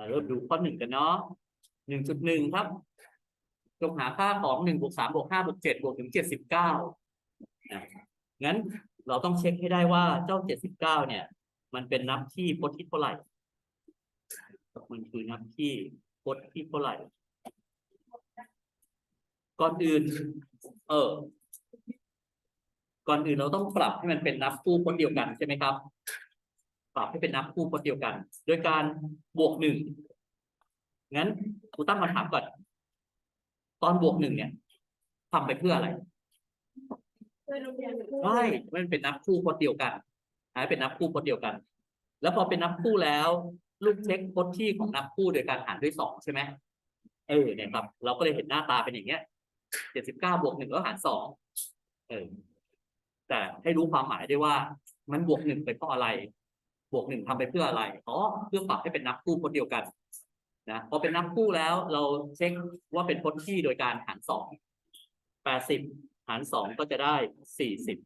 มาเริ่มดูข้อหนึ่งกันเนาะหนึ่งจุดหนึ่งครับจงหาค่าของหนึ่งบวกสามบวกห้าบวกเจ็ดบวกถึงเจ็ดสิบเก้างั้นเราต้องเช็คให้ได้ว่าเจ้าเจ็ดสิบเก้าเนี่ย มันเป็นนับที่พจน์ที่เท่าไหร่ มันคือนับที่พจน์ที่เท่าไหร่ ก่อนอื่น เออ ก่อนอื่นเราต้องปรับให้มันเป็นนับคู่พจน์เดียวกันใช่ไหมครับ ปรับให้เป็นนับคู่พจน์เดียวกัน โดยการบวกหนึ่งงั้นครูตั้งคำถามก่อน ตอนบวกหนึ่งเนี่ยทำไปเพื่ออะไรใช่มันเป็นนับคู่พจน์เดียวกันให้เป็นนับคู่พจน์เดียวกัน แล้วพอเป็นนับคู่แล้วลูกเช็คพจน์ที่ของนับคู่โดยการหารด้วยสองใช่ไหมเออเนี่ยครับ เราก็เลยเห็นหน้าตาเป็นอย่างเงี้ยเจ็ดสิบเก้าบวกหนึ่งแล้วหารสองเออแต่ให้รู้ความหมายด้วยว่ามันบวกหนึ่งไปเพราะอะไร บวกหนึ่งทำไปเพื่ออะไรอ๋อเพื่อปรับให้เป็นนับคู่พจน์เดียวกันนะพอเป็นนับคู่แล้วเราเช็คว่าเป็นพจน์ที่โดยการหารสองแปดสิบหารสองก็จะได้สี่สิบ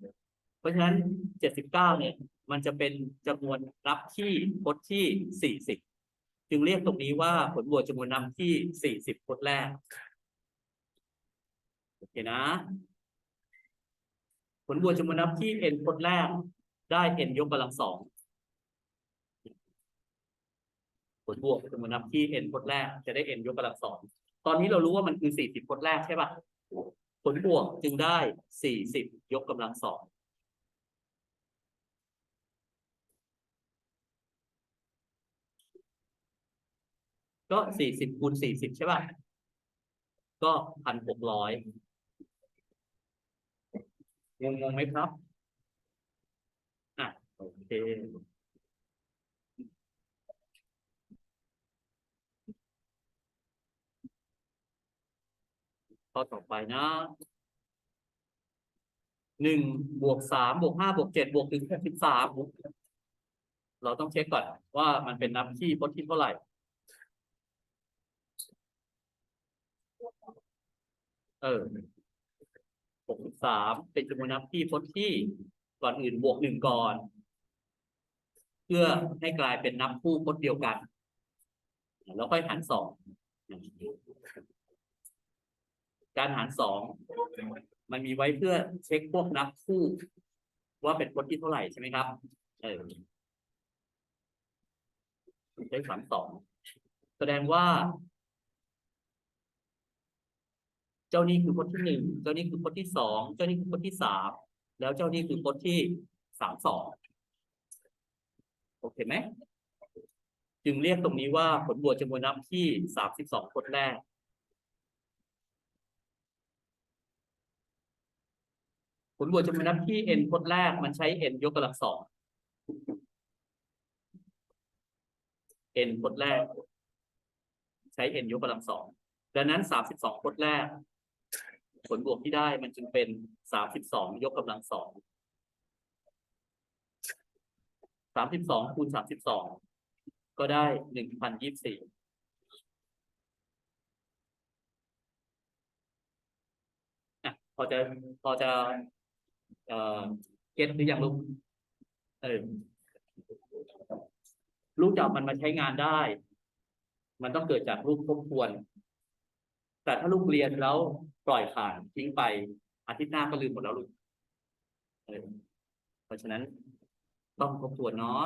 เพราะฉะนั้นเจ็ดสิบเก้าเนี่ย มันจะเป็นจำนวนนับที่พจน์ที่สี่สิบจึงเรียกตรงนี้ว่าผลบวกจำนวนนับที่สี่สิบพจน์แรกโอเคนะ ผลบวกจำนวนนับที่ n พจน์แรกได้ n ยกกำลังสอง ผลบวกจำนวนนับที่ n พจน์แรกจะได้ n ยกกำลังสองตอนนี้เรารู้ว่ามันคือสี่สิบพจน์แรกใช่ปะผลบวกจึงได้สี่สิบยกกำลังสองก็สี่สิบคูณสี่สิบใช่ป่ะก็พันหกร้อยงงงไหมครับ อะ โอเค ข้อต่อไปนะหนึ่งบวกสามบวกห้าบวกเจ็ดบวกถึงสิบสามเราต้องเช็คก่อนว่ามันเป็นนับที่พจน์ที่เท่าไหร่เออหกสิบสามเป็นจำนวนนับที่พจน์ที่ก่อนอื่นบวกหนึ่งก่อน เพื่อให้กลายเป็นนับคู่พจน์เดียวกัน แล้วค่อยหารสอง การหารสองมันมีไว้เพื่อเช็คพวกนับคู่ ว่าเป็นพจน์ที่เท่าไหร่ใช่ไหมครับเออใช้สามสองแสดงว่า เจ้านี่คือพจน์ที่หนึ่งเจ้านี่คือพจน์ที่สองเจ้านี่คือพจน์ที่สามแล้วเจ้านี่คือพจน์ที่สามสองโอเคไหมจึงเรียกตรงนี้ว่าผลบวกจำนวนนับที่สามสิบสองพจน์แรก ผลบวกจำนวนนับที่ n พจน์แรกมันใช้ n ยกกำลังสอง n พจน์แรก ใช้ n ยกกำลังสองดังนั้นสามสิบสองพจน์แรก ผลบวกที่ได้มันจึงเป็นสามสิบสองยกกำลังสองสามสิบสองคูณสามสิบสองก็ได้หนึ่งพันยี่สิบสี่อะพอจะพอจะ เอ่อเก็ตหรือยังลูกเออลูกจับมันมาใช้งานได้ มันต้องเกิดจากลูกทบทวน แต่ถ้าลูกเรียนแล้วปล่อยผ่านทิ้งไปอาทิตย์หน้าก็ลืมหมดแล้วลูกเออเพราะฉะนั้นต้องทบทวนเนาะ